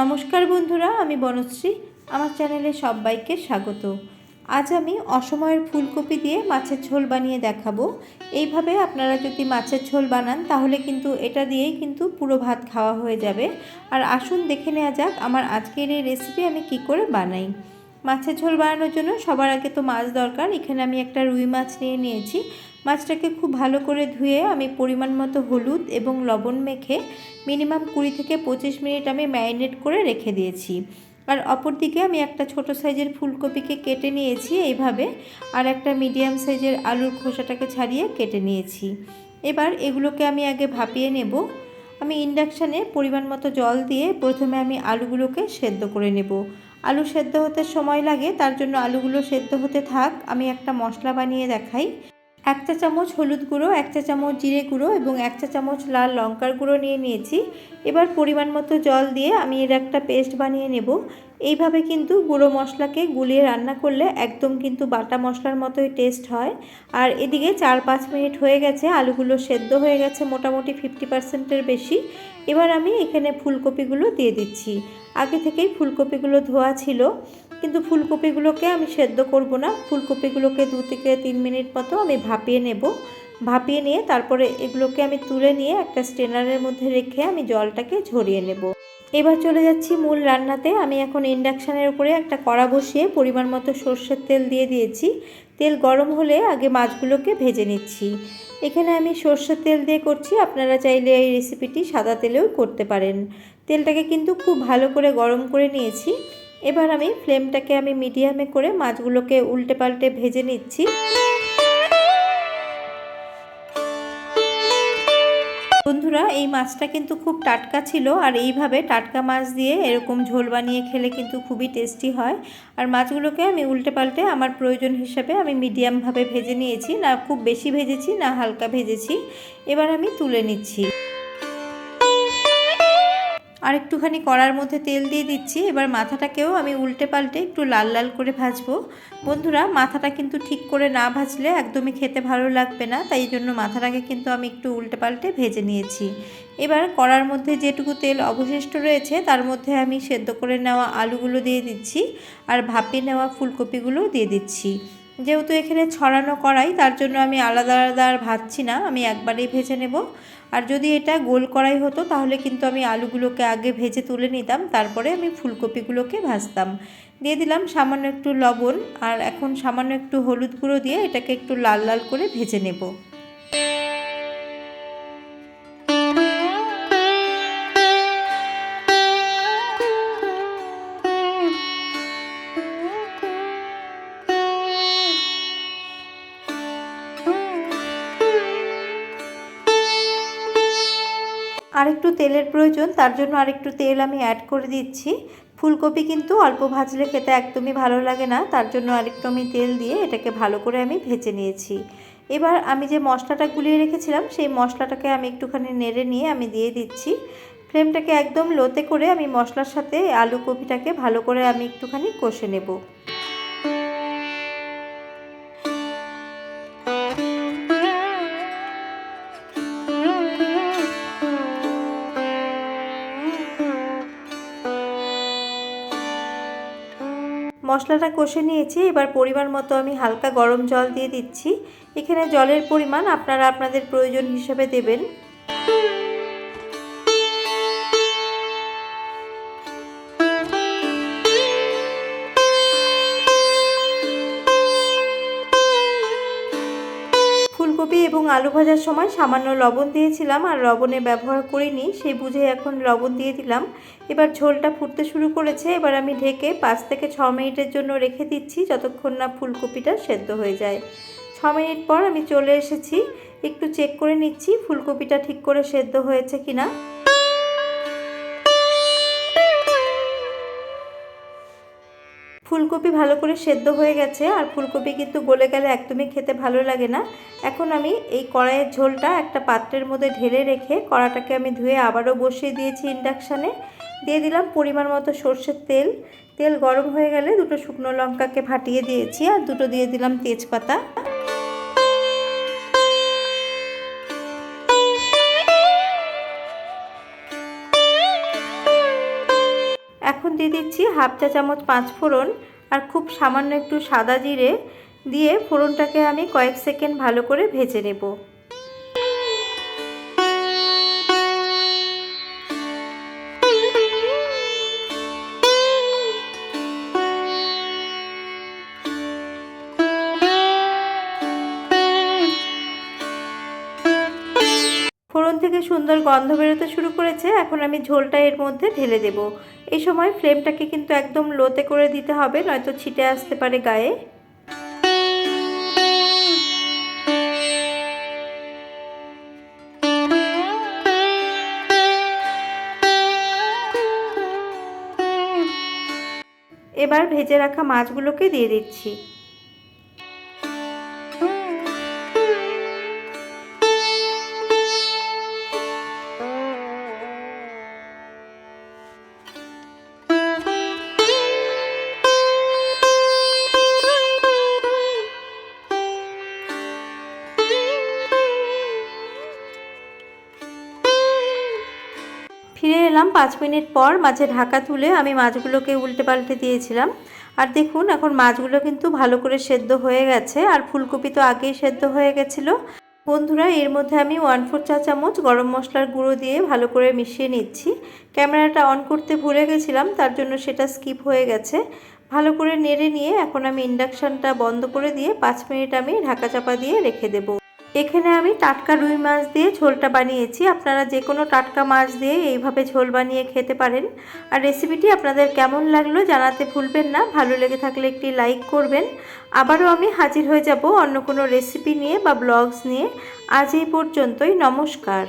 নমস্কার বন্ধুরা, আমি বনশ্রী। আমার চ্যানেলে সবাইকে স্বাগত। আজ আমি অসময়ের ফুলকপি দিয়ে মাছের ঝোল বানিয়ে দেখাবো। এইভাবে আপনারা যদি মাছের ঝোল বানান, তাহলে কিন্তু এটা দিয়েই কিন্তু পুরো ভাত খাওয়া হয়ে যাবে। আর আসুন দেখে নেওয়া যাক, আমার আজকের এই রেসিপি আমি কি করে বানাই। মাছের ঝোল বানানোর জন্য সবার আগে তো মাছ দরকার। এখানে আমি একটা রুই মাছ নিয়ে নিয়েছি। মাছটাকে খুব ভালো করে ধুয়ে আমি পরিমাণ মতো হলুদ এবং লবণ মেখে মিনিমাম কুড়ি থেকে পঁচিশ মিনিট আমি ম্যারিনেট করে রেখে দিয়েছি। আর অপর দিকে আমি একটা ছোট সাইজের ফুলকপিকে কেটে নিয়েছি। এইভাবে আর একটা মিডিয়াম সাইজের আলুর খোসাটাকে ছাড়িয়ে কেটে নিয়েছি। এবার এগুলোকে আমি আগে ভাপিয়ে নেব। আমি ইন্ডাকশানে পরিমাণ মতো জল দিয়ে প্রথমে আমি আলুগুলোকে সেদ্ধ করে নেব। আলু সেদ্ধ হতে সময় লাগে, তার জন্য আলুগুলো সেদ্ধ হতে থাক। আমি একটা মশলা বানিয়ে দেখাই। এক চা চামচ হলুদ গুঁড়ো, এক চা চামচ জিরে গুঁড়ো এবং এক চা চামচ লাল লঙ্কার গুঁড়ো নিয়ে নিয়েছি। এবার পরিমাণ মতো জল দিয়ে আমি এর একটা পেস্ট বানিয়ে নেব। এইভাবে কিন্তু গুঁড়ো মশলাকে গুলিয়ে রান্না করলে একদম কিন্তু বাটা মশলার মতোই টেস্ট হয়। আর এদিকে চার পাঁচ মিনিট হয়ে গেছে, আলুগুলো সেদ্ধ হয়ে গেছে মোটামুটি ফিফটি পার্সেন্টের বেশি। এবার আমি এখানে ফুলকপিগুলো দিয়ে দিচ্ছি। আগে থেকেই ফুলকপিগুলো ধোয়া ছিল। কিন্তু ফুলকপিগুলোকে আমি সেদ্ধ করব না। ফুলকপিগুলোকে দু থেকে তিন মিনিট মতো আমি ভাপিয়ে নেব। ভাপিয়ে নিয়ে তারপরে এগুলোকে আমি তুলে নিয়ে একটা স্টেনারের মধ্যে রেখে আমি জলটাকে ঝরিয়ে নেব। এবার চলে যাচ্ছি মূল রান্নাতে। আমি এখন ইন্ডাকশানের উপরে একটা কড়া বসিয়ে পরিমাণ মতো সর্ষের তেল দিয়ে দিয়েছি। তেল গরম হলে আগে মাছগুলোকে ভেজে নিচ্ছি। এখানে আমি সর্ষের তেল দিয়ে করছি। আপনারা চাইলে এই রেসিপিটি সাদা তেলেও করতে পারেন। তেলটাকে কিন্তু খুব ভালো করে গরম করে নিয়েছি। এবার আমি ফ্লেমটাকে আমি মিডিয়ামে করে মাছগুলোকে উল্টে পাল্টে ভেজে নিচ্ছি। বন্ধুরা, এই মাছটা কিন্তু খুব টাটকা ছিল আর এইভাবে টাটকা মাছ দিয়ে এরকম ঝোল বানিয়ে খেলে কিন্তু খুবই টেস্টি হয়। আর মাছগুলোকে আমি উল্টে পাল্টে আমার প্রয়োজন হিসাবে আমি মিডিয়ামভাবে ভেজে নিয়েছি। না খুব বেশি ভেজেছি, না হালকা ভেজেছি। এবার আমি তুলে নিচ্ছি। আর একটুখানি কড়ার মধ্যে তেল দিয়ে দিচ্ছি। এবার মাথাটাকেও আমি উল্টে পাল্টে একটু লাল লাল করে ভাজবো। বন্ধুরা, মাথাটা কিন্তু ঠিক করে না ভাজলে একদমই খেতে ভালো লাগবে না, তাই জন্য মাথাটাকে কিন্তু আমি একটু উল্টে পাল্টে ভেজে নিয়েছি। এবার কড়ার মধ্যে যেটুকু তেল অবশিষ্ট রয়েছে, তার মধ্যে আমি সেদ্ধ করে নেওয়া আলুগুলো দিয়ে দিচ্ছি আর ভাপিয়ে নেওয়া ফুলকপিগুলো দিয়ে দিচ্ছি। যেহেতু এখানে ছড়ানো কড়াই, তার জন্য আমি আলাদা আলাদা আর ভাজছি না, আমি একবারেই ভেজে নেব। আর যদি এটা গোল করাই হতো, তাহলে কিন্তু আমি আলুগুলোকে আগে ভেজে তুলে নিতাম, তারপরে আমি ফুলকপিগুলোকে ভাজতাম। দিয়ে দিলাম সামান্য একটু লবণ, আর এখন সামান্য একটু হলুদ গুঁড়ো দিয়ে এটাকে একটু লাল লাল করে ভেজে নেব। আরেকটু তেলের প্রয়োজন, তার জন্য আরেকটু তেল আমি অ্যাড করে দিচ্ছি। ফুলকপি কিন্তু অল্প ভাজলে খেতে একদমই ভালো লাগে না, তার জন্য আরেকটু আমি তেল দিয়ে এটাকে ভালো করে আমি ভেজে নিয়েছি। এবার আমি যে মশলাটা গুলিয়ে রেখেছিলাম, সেই মশলাটাকে আমি একটুখানি নেড়ে নিয়ে আমি দিয়ে দিচ্ছি। ফ্লেমটাকে একদম লোতে করে আমি মশলার সাথে আলু কপিটাকে ভালো করে আমি একটুখানি কষে নেব। মশলাটা কষে নিয়েছি। এবার পরিমাণ মতো আমি হালকা গরম জল দিয়ে দিচ্ছি। এখানে জলের পরিমাণ আপনারা আপনাদের প্রয়োজন হিসেবে দেবেন। ফুলকপি এবং আলু ভাজার সময় সামান্য লবণ দিয়েছিলাম আর লবণে ব্যবহার করিনি, সেই বুঝে এখন লবণ দিয়ে দিলাম। এবার ঝোলটা ফুটতে শুরু করেছে, এবার আমি ঢেকে পাঁচ থেকে ছ মিনিটের জন্য রেখে দিচ্ছি যতক্ষণ না ফুলকপিটা সেদ্ধ হয়ে যায়। ছ মিনিট পর আমি চলে এসেছি, একটু চেক করে নিচ্ছি ফুলকপিটা ঠিক করে সেদ্ধ হয়েছে কিনা। ফুলকপি ভালো করে সেদ্ধ হয়ে গেছে, আর ফুলকপি কিন্তু গলে গেলে একদমই খেতে ভালো লাগে না। এখন আমি এই কড়াইয়ের ঝোলটা একটা পাত্রের মধ্যে ঢেলে রেখে কড়াটাকে আমি ধুয়ে আবারও বসিয়ে দিয়েছি ইন্ডাকশানে। দিয়ে দিলাম পরিমাণ মতো সর্ষের তেল। তেল গরম হয়ে গেলে দুটো শুকনো লঙ্কাকে ফাটিয়ে দিয়েছি, আর দুটো দিয়ে দিলাম তেজপাতা। এখন দিয়ে দিচ্ছি হাফ চা চামচ পাঁচ ফোড়ন আর খুব সামান্য একটু সাদা জিরে দিয়ে ফোড়নটাকে আমি কয়েক সেকেন্ড ভালো করে ভেজে নেব। ফোড়ন থেকে সুন্দর গন্ধ বেরোতে শুরু করেছে, এখন আমি ঝোলটা এর মধ্যে ঢেলে দেব। এই সময় ফ্লেমটাকে কিন্তু একদম লোতে করে দিতে হবে, নয়তো ছিটে আসতে পারে গায়ে। এবার ভেজে রাখা মাছগুলোকে দিয়ে দিচ্ছি। এলাম পাঁচ মিনিট পর মাঝে ঢাকা তুলে আমি মাছগুলোকে উল্টে পাল্টে দিয়েছিলাম। আর দেখুন, এখন মাছগুলো কিন্তু ভালো করে সেদ্ধ হয়ে গেছে। আর ফুলকপি তো আগেই সেদ্ধ হয়ে গেছিল। বন্ধুরা, এর মধ্যে আমি ওয়ান ফোর চা চামচ গরম মশলার গুঁড়ো দিয়ে ভালো করে মিশিয়ে নিচ্ছি। ক্যামেরাটা অন করতে ভুলে গেছিলাম, তার জন্য সেটা স্কিপ হয়ে গেছে। ভালো করে নেড়ে নিয়ে এখন আমি ইন্ডাকশানটা বন্ধ করে দিয়ে পাঁচ মিনিট আমি ঢাকা চাপা দিয়ে রেখে দেবো। এখানে আমি টাটকা রুই মাছ দিয়ে ঝোলটা বানিয়েছি। আপনারা যে কোনো টাটকা মাছ দিয়ে এইভাবে ঝোল বানিয়ে খেতে পারেন। আর রেসিপিটি আপনাদের কেমন লাগল জানাতে ভুলবেন না। ভালো লেগে থাকলে একটি লাইক করবেন। আবারও আমি হাজির হয়ে যাব অন্য কোনো রেসিপি নিয়ে বা ব্লগস নিয়ে। আজ এই পর্যন্তই, নমস্কার।